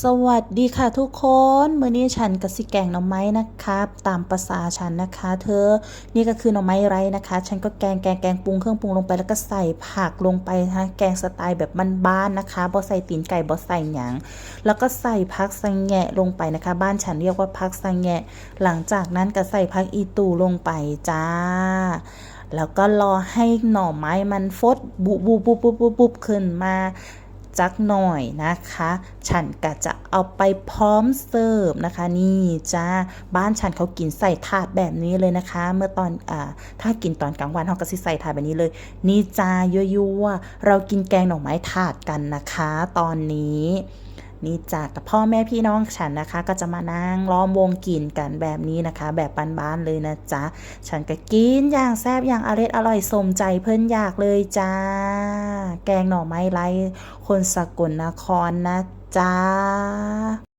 สวัสดีค่ะทุกคนมือนี้ฉันกับสิแกงหน่อไม้นะครับตามภาษาฉันนะคะ เธอ นี่ก็คือหน่อไม้ไร้นะคะ ฉันก็แกงแกงแกงปรุงเครื่องปรุงลงไปแล้วก็ใส่ผักลงไปนะแกงสไตล์แบบบ้านๆนะคะบ่ใส่ตีนไก่บ่ใส่หยังแล้วก็ใส่ผักสังแงะลงไปนะคะ บ้านฉันเรียกว่าผักสังแงะ หลังจากนั้นก็ใส่ผักอีตูลงไปจ้าแล้วก็รอให้หน่อไม้มันฟดบุบบุบบุบบุบบุบบุบขึ้นมา จักหน่อยนะคะ ฉันก็จะเอาไปพร้อมเสิร์ฟนะคะ นี่จ้าบ้านฉันเขากินใส่ถาดแบบนี้เลยนะคะ เมื่อตอนอ่าถ้ากินตอนกลางวันเขาก็สิใส่ถาดแบบนี้เลย นี่จ้ายั่วๆเรากินแกงหน่อไม้ถาดกันนะคะ ตอนนี้ นี่จ้ากับพ่อแม่พี่น้องฉันนะคะ ก็จะมานั่งล้อมวงกินกันแบบนี้นะคะ แบบบ้านๆเลยนะจ๊ะ ฉันก็กินอย่างแซ่บอย่างอร่อยอร่อยสมใจเพื่อนอยากเลยจ้า แกงหน่อไม้ไร้คนสกลนครนะจ้า